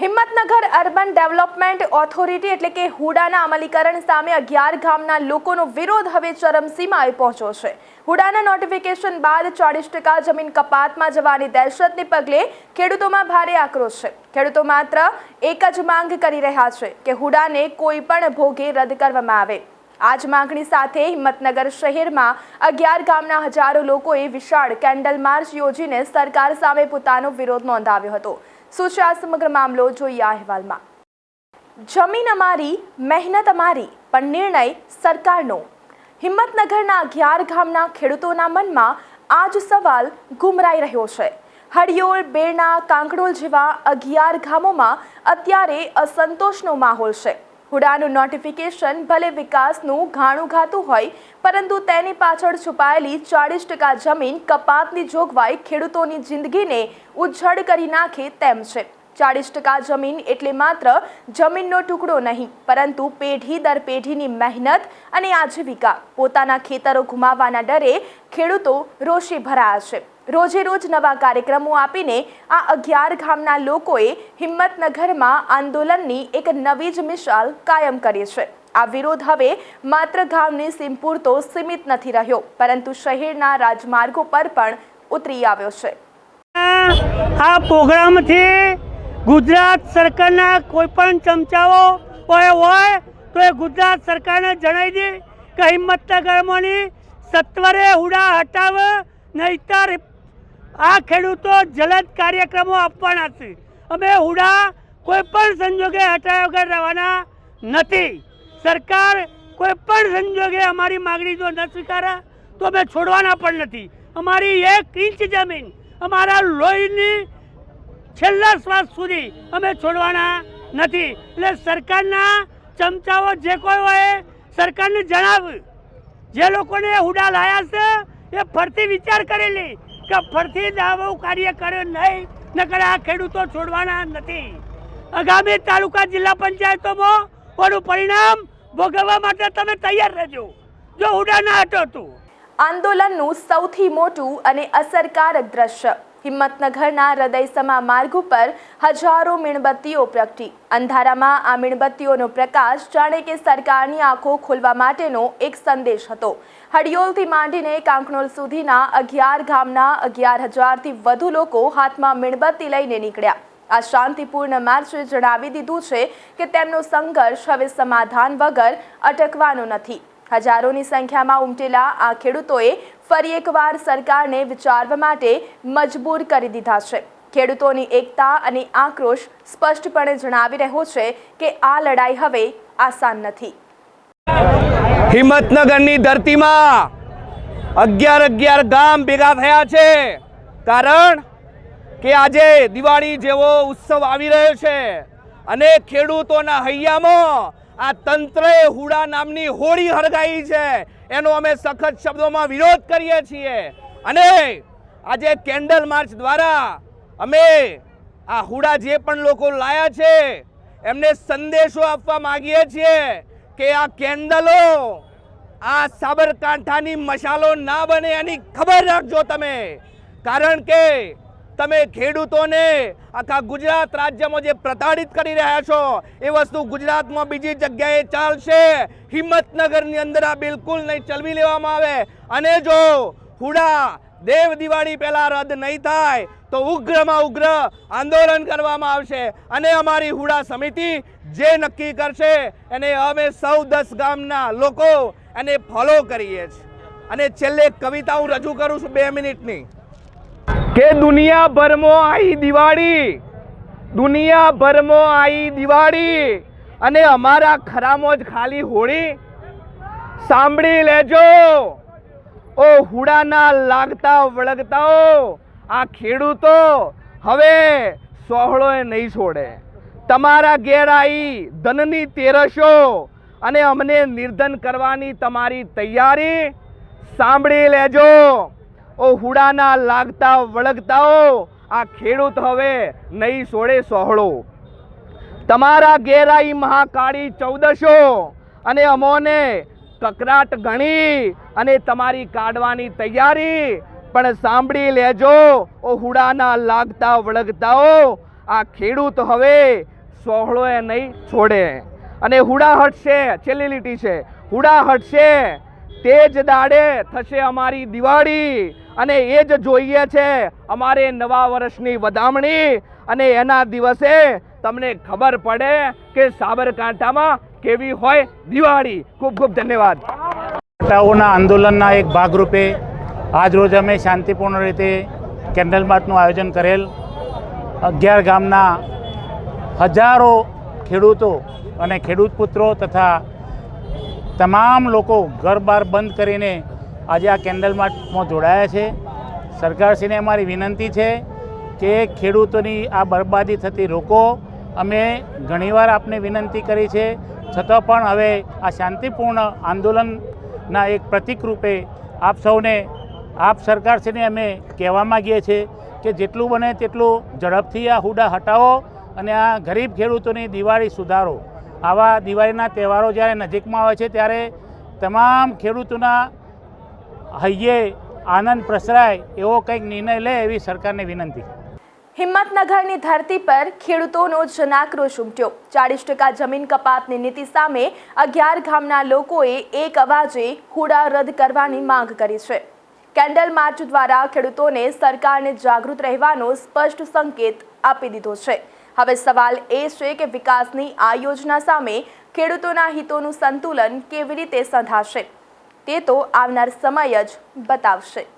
Himmatnagar urban development authority એટલે કે હુડાના અમલીકરણ સામે અગિયાર ગામના લોકોનો વિરોધ હવે ચરમસીમાએ પહોંચ્યો છે. હુડાના નોટિફિકેશન બાદ ચાળીસ ટકા જમીન કપાતમાં જવાની દહેશતને પગલે ખેડૂતોમાં ભારે આક્રોશ છે. ખેડૂતો માત્ર એક જ માંગ કરી રહ્યા છે કે હુડાને કોઈ પણ ભોગે રદ કરવામાં આવે. આ જ માંગણી સાથે હિંમતનગર શહેરમાં અગિયાર ગામના હજારો લોકોએ વિશાળ કેન્ડલ માર્ચ યોજીને સરકાર સામે પોતાનો વિરોધ નોંધાવ્યો હતો. શું છે આ સમગ્ર મામલો જોઈએ આ અહેવાલમાં. જમીન અમારી, મહેનત અમારી, પણ નિર્ણય સરકારનો. હિંમતનગરના અગિયાર ગામના ખેડૂતોના મનમાં આ જ સવાલ ગુમરાઈ રહ્યો છે. હડિયોળ બેરણા, કાંકડોલ જેવા અગિયાર ગામોમાં અત્યારે અસંતોષનો માહોલ છે. હુડાનું નોટિફિકેશન ભલે વિકાસનું ઘાણું ઘાતું હોય, પરંતુ તેની પાછળ છુપાયેલી ચાળીસ ટકા જમીન કપાતની જોગવાઈ ખેડૂતોની જિંદગીને ઉજ્જડ કરી નાખે તેમ છે. ચાળીસ ટકા જમીન એટલે માત્ર જમીનનો ટુકડો નહીં, પરંતુ પેઢી દર પેઢીની મહેનત અને આજીવિકા. પોતાના ખેતરો ગુમાવવાના ડરે ખેડૂતો રોષે ભરાયા છે. રોજે રોજ નવા કાર્યક્રમો આપીને આ અગિયાર ગામના લોકોએ હિંમતનગરમાં આંદોલનની એક નવી જ મિસાલ કાયમ કરી છે. આ વિરોધ હવે માત્ર ગામની સીમ પૂરતો સીમિત નથી રહ્યો, પરંતુ શહેરના રાજમાર્ગો પર પણ ઉતરી આવ્યો છે. આ પ્રોગ્રામથી ગુજરાત સરકારના કોઈ પણ ચમચાઓ હોય તો એ ગુજરાત સરકારને જણાવી દે કે હિંમતનગરમાંની સત્વરે હુડા હટાવ, નહીતર આ ખેડૂતો જલદ કાર્યક્રમો આપવાના છે. અમે હુડા કોઈ પણ સંજોગે હટાવ્યા વગર રહેવાના નથી. સરકાર કોઈ પણ સંજોગે અમારી માગણી જો ન સ્વીકારે, તો અમે છોડવાના પણ નથી. અમારી એક ઇંચ જમીન, અમારા લોહીની છેલ્લા શ્વાસ સુધી અમે છોડવાના નથી. એટલે સરકારના ચમચાઓ જે કોઈ હોય, સરકારને જણાવ્યું જે લોકોને હુડા લાયા છે, એ ફરતી વિચાર કરેલી કે ફરતી દાવો કાર્ય કર્યો નહીં, નકર આ ખેડૂતો છોડવાના નથી. આગામી તાલુકા જિલ્લા પંચાયતોમાં ઓનું પરિણામ ભોગવવા માટે તમે તૈયાર રહેજો. જો હુડા ના હટો આંદોલનનું સૌથી મોટું અને અસરકારક દ્રશ્ય. હિંમતનગરના હૃદયસમા માર્ગ ઉપર હજારો મીણબત્તીઓ પ્રગટી. અંધારામાં આ મીણબત્તીઓનો પ્રકાશ જાણે કે સરકારની આંખો ખોલવા માટેનો એક સંદેશ હતો. હડિયોલથી માંડીને કાંકણોલ સુધીના અગિયાર ગામના અગિયાર હજારથી વધુ લોકો હાથમાં મીણબત્તી લઈને નીકળ્યા. આ શાંતિપૂર્ણ માર્ચે જણાવી દીધું છે કે તેમનો સંઘર્ષ હવે સમાધાન વગર અટકવાનો નથી. હજારોની સંખ્યામાં ઉમટેલા આ ખેડૂતોએ ફરી એકવાર સરકારને વિચારવા માટે મજબૂર કરી દીધા છે. ખેડૂતોની એકતા અને આક્રોશ સ્પષ્ટપણે જણાવી રહ્યો છે કે આ લડાઈ હવે આસાન નથી. હિંમતનગરની ધરતીમાં અગિયાર અગિયાર ગામ ભેગા થયા છે. કારણ કે આજે દિવાળી જેવો ઉત્સવ આવી રહ્યો છે અને ખેડૂતોના હૈયામાં આ તંત્રએ હુડા નામની હોળી હળગાઈ છે. એનો અમે સખત શબ્દોમાં વિરોધ કરીએ છીએ. અને આજે કેન્ડલ માર્ચ દ્વારા અમે આ હુડા જે પણ લોકો લાયા છે, એમને સંદેશો આપવા માગીએ છીએ કે આ કેન્ડલો આ સાબરકાંઠાની મશાલો ના બને એની ખબર રાખજો તમે. કારણ કે તમે ખેડૂતોને આખા ગુજરાત રાજ્યમાં જે પ્રતાડિત કરી રહ્યા છો, એ વસ્તુ ગુજરાતમાં બીજી જગ્યાએ ચાલશે. હિંમતનગરની અંદર આ બિલકુલ નહીં ચલવી લેવામાં આવે. અને જો હુડા દેવ દિવાળી પહેલાં રદ નહીં થાય, તો ઉગ્રમાં ઉગ્ર આંદોલન કરવામાં આવશે. અને અમારી હુડા સમિતિ જે નક્કી કરશે, એને અમે સૌ દસ ગામના લોકો એને ફોલો કરીએ છીએ. અને છેલ્લે કવિતા હું રજૂ કરું છું બે મિનિટની. કે દુનિયાભરમાં આવી દિવાળી? દુનિયાભરમાં આવી દિવાળી? અને અમારા ખરામાં જ ખાલી હોળી? સાંભળી લેજો. ઓ હુડાના લાગતા વળગતાઓ, આ ખેડૂતો હવે સોહળોએ નહીં છોડે. તમારા ઘેર આવી ધનની તેરસો અને અમને નિર્ધન કરવાની તમારી તૈયારી? સાંભળી લેજો. ઓ હુડાના લાગતા વળગતાઓ, આ ખેડૂત હવે નહીં છોડે સોહળો. તમારા ગેરાઈ મહાકાળી ચૌદશો અને અમોને કકરાટ ગણી અને તમારી કાઢવાની તૈયારી, પણ સાંભળી લેજો, ઓ હુડાના લાગતા વળગતાઓ, આ ખેડૂત હવે સોહળોએ નહીં છોડે. અને હુડા હટશે, છેલ્લી લીટી છે, હુડા હટશે, તે જ દાડે થશે અમારી દિવાળી. અને એ જ જોઈએ છે અમારે નવા વર્ષની વધામણી. અને એના દિવસે તમને ખબર પડે કે સાબરકાંઠામાં કેવી હોય દિવાળી. ખૂબ ખૂબ ધન્યવાદ. ટાઓના આંદોલનના એક ભાગરૂપે આજરોજ અમે શાંતિપૂર્ણ રીતે કેન્ડલ માર્ચનું આયોજન કરેલ અગિયાર ગામના હજારો ખેડૂતો અને ખેડૂત પુત્રો તથા તમામ લોકો ઘર બાર બંધ કરીને આજે આ કેન્ડલ માર્ચમાં જોડાયા છે. સરકારશ્રીને અમારી વિનંતી છે કે ખેડૂતોની આ બરબાદી થતી રોકો. અમે ઘણીવાર આપને વિનંતી કરી છે. છતાં પણ હવે આ શાંતિપૂર્ણ આંદોલનના એક પ્રતિક રૂપે આપ સૌને, આપ સરકારશ્રીને અમે કહેવા માગીએ છીએ કે જેટલું બને તેટલું ઝડપથી આ હુડા હટાવો અને આ ગરીબ ખેડૂતોની દિવાળી સુધારો. આવા દિવાળીના તહેવારો જ્યારે નજીકમાં આવે છે ત્યારે તમામ ખેડૂતોના હૈયે આનંદ પ્રસરાય એવો કંઈક નિર્ણય લે એવી સરકારને વિનંતી. હિંમતનગરની ધરતી પર ખેડૂતોનો જનાક્રોશ ઉમટ્યો. ચાળીસ ટકા જમીન કપાતની નીતિ સામે અગિયાર ગામના લોકોએ એક અવાજે હુડા રદ કરવાની માંગ કરી છે. કેન્ડલ માર્ચ દ્વારા ખેડૂતોને સરકારને જાગૃત રહેવાનો સ્પષ્ટ સંકેત આપી દીધો છે. હવે સવાલ એ છે કે વિકાસની આ યોજના સામે ખેડૂતોના હિતોનું સંતુલન કેવી રીતે સંધાશે? તે તો આવનાર સમય જ બતાવશે.